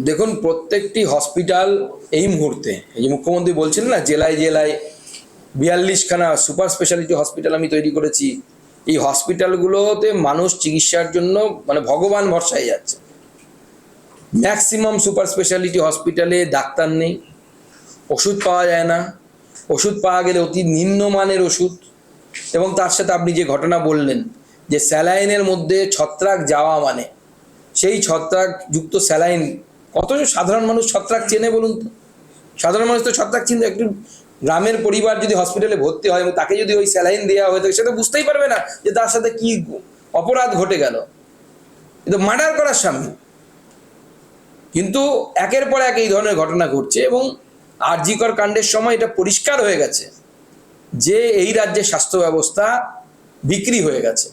দেখুন, প্রত্যেকটি হসপিটাল এই মুহূর্তে, এই যে মুখ্যমন্ত্রী বলছিলেন না, জেলায় জেলায় বিয়াল্লিশখানা সুপার স্পেশালিটি হসপিটাল আমি তৈরি করেছি। এই হসপিটালগুলোতে মানুষ চিকিৎসার জন্য মানে ভগবান ভরসায় যাচ্ছে। ম্যাক্সিমাম সুপার স্পেশালিটি হসপিটালে ডাক্তার নেই। ওষুধ পাওয়া যায় না। ওষুধ পাওয়া গেলে অতি নিম্নমানের ওষুধ। এবং তার সাথে আপনি যে ঘটনা বললেন, যে স্যালাইনের মধ্যে ছত্রাক যাওয়া মানে সেই ছত্রাক যুক্ত স্যালাইন কতজন সাধারণ মানুষ ছত্রাক চেনে বলুন তো? সাধারণ মানুষ তো ছত্রাক চিনতে, একটু গ্রামের পরিবার যদি হসপিটালে ভর্তি হয় এবং তাকে যদি ওই স্যালাইন দেওয়া হয়ে থাকে তো বুঝতেই পারবে না যে তার সাথে কি অপরাধ ঘটে গেল। কিন্তু মার্ডার করার সামনে। কিন্তু একের পর এক এই ধরনের ঘটনা ঘটছে এবং আরজিকর কাণ্ডের সময় এটা পরিষ্কার হয়ে গেছে যে এই রাজ্যের স্বাস্থ্য ব্যবস্থা বিক্রি হয়ে গেছে।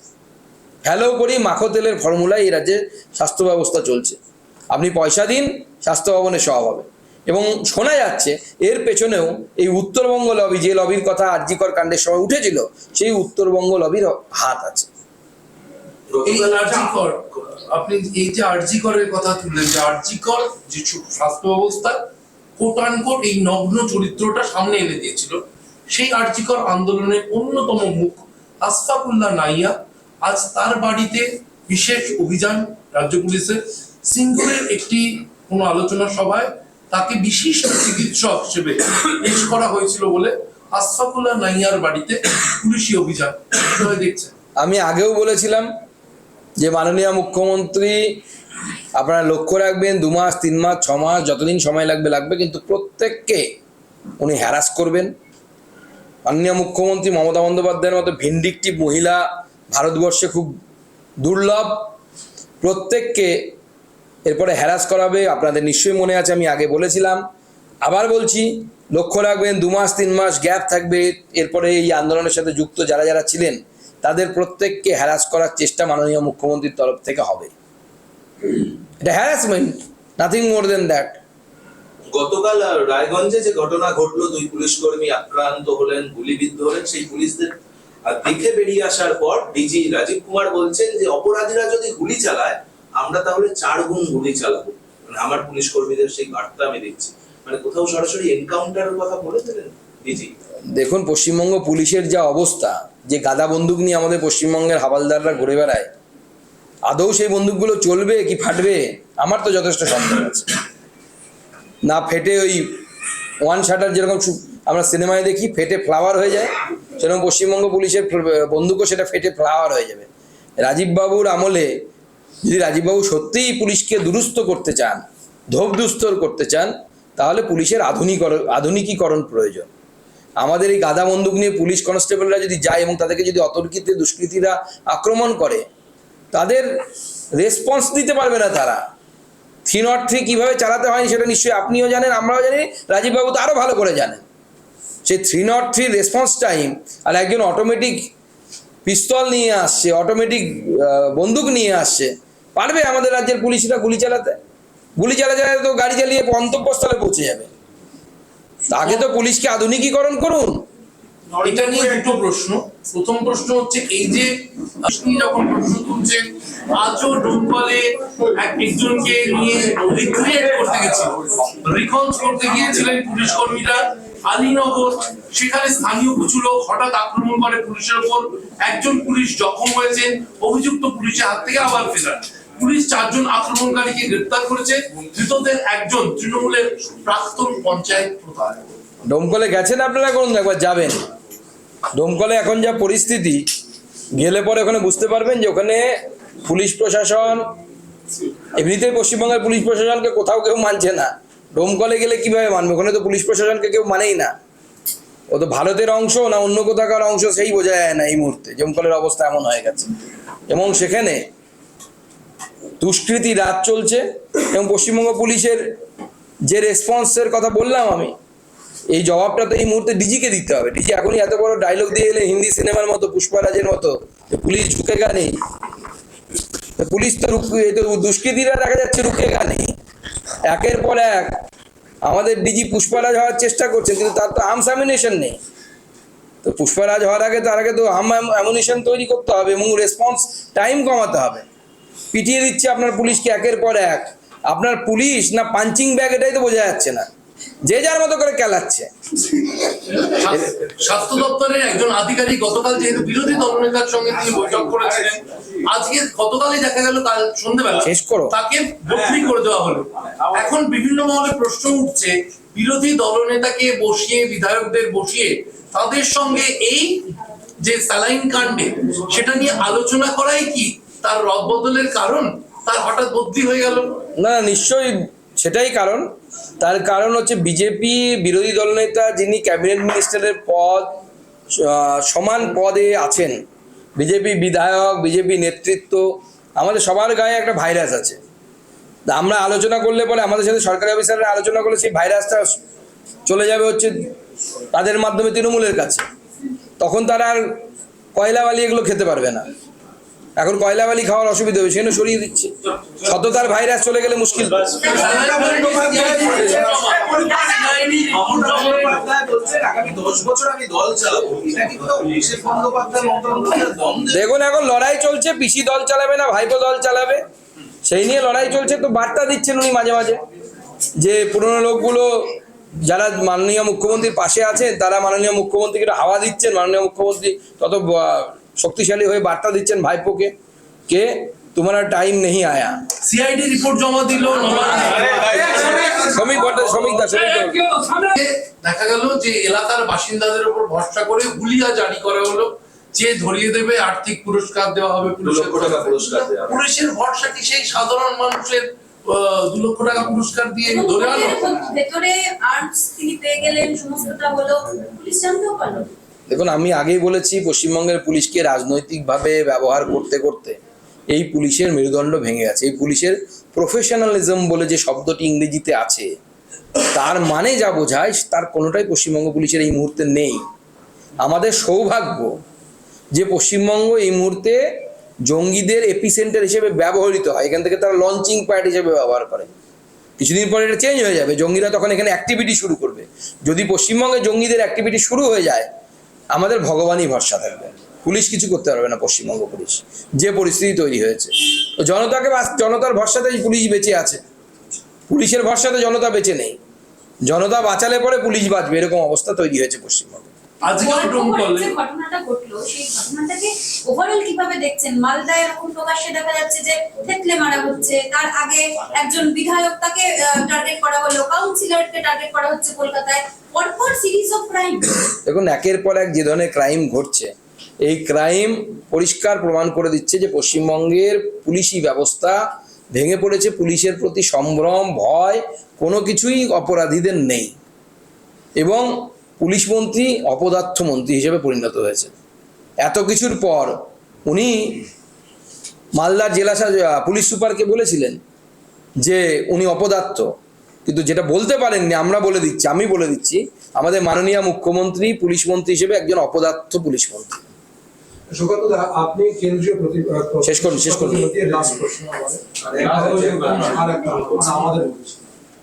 হ্যালো করি মাখো তেলের ফর্মুলায় এই রাজ্যে স্বাস্থ্য ব্যবস্থা চলছে। আপনি পয়সা দিন স্বাস্থ্য ভবনে সব হবে। এবং শোনা যাচ্ছে এর পেছনেও এই উত্তরবঙ্গ লবি যে লবির কথা আরজিকর কাণ্ডের সময় উঠেছিল সেই উত্তরবঙ্গ লবির হাত আছে। এই আরজিকর আপনি এই যে আরজিকরের কথা তুললেন যে আরজিকর যে স্বাস্থ্য ব্যবস্থা কোট আনকোট এই নগ্ন চরিত্রটা সামনে এনে দিয়েছিল সেই আরজিকর আন্দোলনের অন্যতম মুখ আশফাকুল্লাহ নাইয়া আজ তার বাড়িতে বিশেষ অভিযান রাজ্য পুলিশের সিঙ্গুরের একটি কোনো আলোচনা সভায় তাকে বিশিষ্ট চিকিৎসক হিসেবে পেশ করা হয়েছিল বলে আশফাকুল্লাহ নাইয়ার বাড়িতে পুলিশি অভিযান দেখছেন আমি আগেও বলেছিলাম যে মাননীয় মুখ্যমন্ত্রী, আপনারা লক্ষ্য রাখবেন, দু মাস, তিন মাস, ছ মাস, যতদিন সময় লাগবে লাগবে, কিন্তু প্রত্যেককে উনি হ্যারাস করবেন। মাননীয় মুখ্যমন্ত্রী মমতা বন্দ্যোপাধ্যায়ের মতো ভিন্ডিকটিভ মহিলা ভারতবর্ষে খুব দুর্লভ। প্রত্যেককে এরপরে হ্যারাস করাবে, আপনাদের নিশ্চয়ই মনে আছে, আমি আগে বলেছিলাম। আবার বলছি, লক্ষ্য রাখবেন, দু মাস, তিন মাস গ্যাপ থাকবে, এরপরে এই আন্দোলনের সাথে যুক্ত যারা যারা ছিলেন, তাদের প্রত্যেককে হ্যারাস করার চেষ্টা মাননীয় মুখ্যমন্ত্রীর তরফ থেকে হবে। এটা harassment nothing more than that গতকাল রায়গঞ্জে যে ঘটনা ঘটলো, দুই পুলিশ কর্মী আক্রান্ত হলেন, গুলিবিদ্ধ হলেন, সেই পুলিশদের আহ, দেখে বেরিয়ে আসার পর ডিজি রাজীব কুমার বলছেন যে অপরাধীরা যদি গুলি চালায় আমরা তাহলে চার গুণ গুলি চালাবো। মানে আমার পুলিশ কর্মীদের সেই বার্তা আমি দিচ্ছি মানে কোথাও সরাসরি এনকাউন্টারের কথা বলে দিলেন ডিজি দেখুন পশ্চিমবঙ্গ পুলিশের যা অবস্থা যে গাদা বন্দুক নিয়ে আমাদের পশ্চিমবঙ্গের হাবালদাররা ঘুরে বেড়ায় আদৌ সেই বন্দুকগুলো চলবে কি ফাটবে আমার তো যথেষ্ট সন্দেহ আছে। না ফেটে ওই ওয়ান শাটার যেরকম আমরা সিনেমায় দেখি ফেটে ফ্লাওয়ার হয়ে যায় সেরকম পশ্চিমবঙ্গ পুলিশের বন্দুকও সেটা ফেটে ফ্লাওয়ার হয়ে যাবে। রাজীব বাবুর আমলে যদি রাজীববাবু সত্যিই পুলিশকে দুরুস্ত করতে চান, ধোপ ধোপদুস্তর করতে চান, তাহলে পুলিশের আধুনিকরণ আধুনিকীকরণ প্রয়োজন। আমাদের এই গাদা বন্দুক নিয়ে পুলিশ কনস্টেবলরা যদি যায় এবং তাদেরকে যদি অতর্কিতে দুষ্কৃতীরা আক্রমণ করে, তাদের রেসপন্স দিতে পারবে না তারা। থ্রি নট থ্রি কীভাবে চালাতে হয়নি সেটা নিশ্চয়ই আপনিও জানেন, আমরাও জানি, রাজীববাবু তো আরও ভালো করে জানেন। সেই three not three response time আর একজন অটোমেটিক পিস্তল নিয়ে আসছে অটোমেটিক বন্দুক নিয়ে আসছে। পারবে আমাদের রাজ্যের পুলিশরা গুলি চালাতে? গুলি চালাতে চালাতে তো গাড়ি চালিয়ে গন্তব্যস্থলে পৌঁছে যাবে। আগে তো পুলিশকে আধুনিকীকরণ করুন। এটা নিয়ে দুটো প্রশ্ন। প্রথম প্রশ্ন হচ্ছে, এই যে যখন প্রশ্ন তুলছেন, আজও একজনকে নিয়ে রিক্রিয়েট করতে গেছিল। রিকনস করতে গিয়েছিলেন পুলিশ কর্মীরা। আলীনগর সেখানে স্থানীয় কিছু লোক হঠাৎ আক্রমণ করে পুলিশের উপর একজন পুলিশ জখম হয়েছেন অভিযুক্ত পুলিশের হাত থেকে আবার ফেরান পুলিশ চারজন আক্রমণকারীকে গ্রেপ্তার করেছে, ধৃতদের একজন তৃণমূলের প্রাক্তন পঞ্চায়েত প্রধান। ডোমকলে গেছেন আপনারা কোন একবার যাবেন। ডোমকলে এখন যা পরিস্থিতি, গেলে পরে ওখানে বুঝতে পারবেন যে ওখানে পুলিশ প্রশাসন, এমনিতেই পশ্চিমবঙ্গের পুলিশ প্রশাসনকে কোথাও কেউ মানছে না। ডোমকলে গেলে কীভাবে মানবে? ওখানে তো পুলিশ প্রশাসনকে কেউ মানেই না। ও তো ভারতের অংশ না অন্য কোথাকার অংশ সেই বোঝা যায় না এই মুহূর্তে। ডোমকলের অবস্থা এমন হয়ে গেছে। এবং সেখানে দুষ্কৃতি রাত চলছে এবং পশ্চিমবঙ্গ পুলিশের যে রেসপন্সের কথা বললাম আমি, এই জবাবটা তো এই মুহূর্তে ডিজিকে দিতে হবে। ডিজি এখনই এত বড় ডায়লগ দিয়ে এলে হিন্দি সিনেমার মতো, পুষ্পারাজের মতো পুলিশ ঝুঁকেগা নেই। তো পুলিশ তো দুষ্কৃতীরা দেখা যাচ্ছে রুকেগা নেই। একের পর এক আমাদের ডিজি পুষ্পারাজ হওয়ার চেষ্টা করছেন কিন্তু তার তো আর্মস অ্যামিনেশন নেই। তো পুষ্পারাজ হওয়ার আগে, তার আগে তো আর্ম অ্যামিনেশন তৈরি করতে হবে এবং রেসপন্স টাইম কমাতে হবে। পিটিয়ে দিচ্ছে আপনার পুলিশকে একের পর এক। আপনার পুলিশ না পাঞ্চিং ব্যাগ এটাই তো বোঝা যাচ্ছে না। যে যার মতো করে খেলাচ্ছে স্বাস্থ্য- দপ্তরের একজন আধিকারিক গতকাল যেহেতু বিরোধী দলনেতার সঙ্গে তিনি বৈঠক করেছিলেন আজকে গতকালই দেখা গেল কাল সন্ধ্যেবেলা শেষ করো। তাকে বদলি করে দেওয়া হলো। এখন বিভিন্ন মহলে প্রশ্ন উঠছে বিরোধী দলনেতাকে বসিয়ে বিধায়কদের বসিয়ে তাদের সঙ্গে এই যে স্যালাইন কাণ্ডে সেটা নিয়ে আলোচনা করাই কি তার রদবদলের কারণ? তার হঠাৎ বদলি হয়ে গেল? না, নিশ্চয়ই সেটাই কারণ। তার কারণ হচ্ছে বিজেপি বিরোধী দলনেতা যিনি ক্যাবিনেট মিনিস্টারের পদ সমান পদে আছেন, বিজেপি বিধায়ক, বিজেপি নেতৃত্ব, আমাদের সবার গায়ে একটা ভাইরাস আছে। আমরা আলোচনা করলে পরে আমাদের সাথে সরকারি অফিসাররা আলোচনা করলে সেই ভাইরাসটা চলে যাবে হচ্ছে তাদের মাধ্যমে তৃণমূলের কাছে। তখন তারা আর কয়লা বালি এগুলো খেতে পারবে না। এখন কয়লা বালি খাওয়ার অসুবিধা হবে, সেজন্য সরিয়ে দিচ্ছে। সততার ভাইরাস চলে গেলে মুশকিল দেখুন এখন লড়াই চলছে, পিসি দল চালাবে না, ভাইপো দল চালাবে। সেই নিয়ে লড়াই চলছে, তো বার্তা দিচ্ছেন উনি মাঝে মাঝে, যে পুরনো লোকগুলো যারা মাননীয় মুখ্যমন্ত্রীর পাশে আছেন, তারা মাননীয় মুখ্যমন্ত্রীকে হাওয়া দিচ্ছেন, মাননীয় মুখ্যমন্ত্রী তত শক্তিশালী হয়ে বার্তা দিচ্ছেন ভাইপোকে কে? তোমার টাইম নেই আয়া। সিআইডি রিপোর্ট জমা দিল শ্রমিক ভট্টাচার্য শ্রমিক দা শ্রমিক দল। দেখা গেল যে এলাকার বাসিন্দাদের উপর ভরসা করে হুলিয়া জারি করা হলো যে ধরিয়ে দেবে আর্থিক পুরস্কার দেওয়া হবে দু লক্ষ টাকা পুরস্কার। পুলিশের ভরসা কি সেই সাধারণ মানুষের আহ, দু লক্ষ টাকা পুরস্কার দিয়ে ধরে আনো? ভেতরে আর্মস তিনি পেয়ে গেলেন সমস্তটা হলো। পুলিশ জানতেও পারল। দেখুন, আমি আগেই বলেছি, পশ্চিমবঙ্গের পুলিশকে রাজনৈতিকভাবে ব্যবহার করতে করতে এই পুলিশের মেরুদণ্ড ভেঙে গেছে। এই পুলিশের প্রফেশনালিজম বলে যে শব্দটি ইংরেজিতে আছে, তার মানে যা বোঝায়, তার কোনোটাই পশ্চিমবঙ্গ পুলিশের এই মুহূর্তে নেই। আমাদের সৌভাগ্য যে পশ্চিমবঙ্গ এই মুহূর্তে জঙ্গিদের এপিসেন্টার হিসেবে ব্যবহৃত হয়। এখান থেকে তারা লঞ্চিং প্যাড হিসেবে ব্যবহার করে। কিছুদিন পরে এটা চেঞ্জ হয়ে যাবে। জঙ্গিরা তখন এখানে অ্যাক্টিভিটি শুরু করবে। যদি পশ্চিমবঙ্গে জঙ্গিদের অ্যাক্টিভিটি শুরু হয়ে যায় আমাদের ভগবানই ভরসা থাকবে। পুলিশ কিছু করতে পারবে না পশ্চিমবঙ্গ পুলিশ। যে পরিস্থিতি তৈরি হয়েছে। তো জনতাকে বাঁচ- জনতার ভরসাতেই পুলিশ বেঁচে আছে। পুলিশের ভরসাতে জনতা বেঁচে নেই। জনতা বাঁচালে পরে পুলিশ বাঁচবে এরকম অবস্থা তৈরি হয়েছে পশ্চিমবঙ্গে। ঘটলো সেই ঘটনাটাকে ওভারঅল কীভাবে দেখছেন? মালদায় এরকম প্রকাশ্যে দেখা যাচ্ছে যে থেতলে মারা হচ্ছে। তার আগে একজন বিধায়ক তাকে টার্গেট করা হলো কাউন্সিলরকে টার্গেট করা হচ্ছে কলকাতায়। পরপর সিরিজ অফ ক্রাইম দেখুন, একের পর এক যে ধরনের ক্রাইম ঘটছে, এই ক্রাইম পরিষ্কার প্রমাণ করে দিচ্ছে যে পশ্চিমবঙ্গের পুলিশি ব্যবস্থা ভেঙে পড়েছে, পুলিশের প্রতি সম্ভ্রম, ভয়, কোনো কিছুই অপরাধীদের নেই। এবং পুলিশ মন্ত্রী অপদার্থ মন্ত্রী হিসেবে পরিণত হয়েছে। এত কিছুর পর উনি মালদার জেলা পুলিশ সুপারকে বলেছিলেন যে উনি অপদার্থ কিন্তু যেটা বলতে পারেননি আমরা বলে দিচ্ছি আমি বলে দিচ্ছি আমাদের মাননীয় মুখ্যমন্ত্রী পুলিশ মন্ত্রী হিসেবে একজন অপদার্থ পুলিশ মন্ত্রী আপনি কেন্দ্রীয় শেষ করুন, শেষ করুন।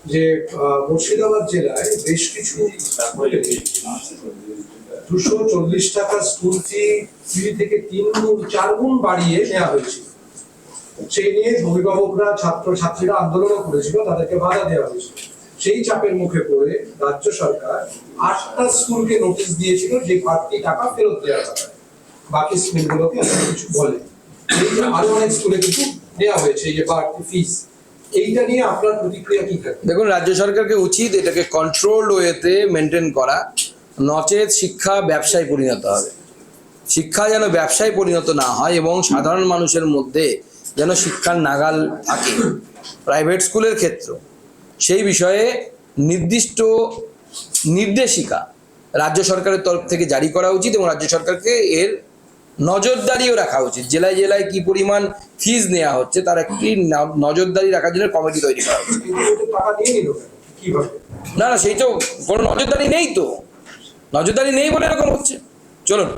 যে মুর্শিদাবাদ জেলায় বেশ কিছু দুশো চল্লিশ টাকার স্কুল ফি ফি থেকে তিন গুণ, চার গুণ বাড়িয়ে নেওয়া হয়েছিল। সেই নিয়ে অভিভাবকরা, ছাত্র, ছাত্রীরা আন্দোলনও করেছিল, তাদেরকে বাধা দেওয়া হয়েছিল। সেই চাপের মুখে পড়ে রাজ্য সরকার আটটা স্কুলকে নোটিশ দিয়েছিল যে বাড়তি টাকা ফেরত দেওয়া হবে। বাকি স্কুলগুলোকে কিছু বলে আরও অনেক স্কুলে কিন্তু দেওয়া হয়েছে এই যে বাড়তি ফিস এইটা নিয়ে আপনার প্রতিক্রিয়া কি দেখুন, রাজ্য সরকারকে উচিত এটাকে কন্ট্রোল ওয়েতে মেনটেন করা। নচেত শিক্ষা ব্যবসায় পরিণত হবে। শিক্ষা যেন ব্যবসায় পরিণত না হয় এবং সাধারণ মানুষের মধ্যে যেন শিক্ষার নাগাল থাকে। প্রাইভেট স্কুলের ক্ষেত্র। সেই বিষয়ে নির্দিষ্ট নির্দেশিকা রাজ্য সরকারের তরফ থেকে জারি করা উচিত এবং রাজ্য সরকারকে এর নজরদারিও রাখা উচিত জেলায় জেলায় কি পরিমাণ ফিজ নেওয়া হচ্ছে তার একটি নজরদারি রাখার জন্য কমিটি তৈরি করা? কীভাবে না না সেই তো কোনো নজরদারি নেই তো নজরদারি নেই বলে এরকম হচ্ছে চলুন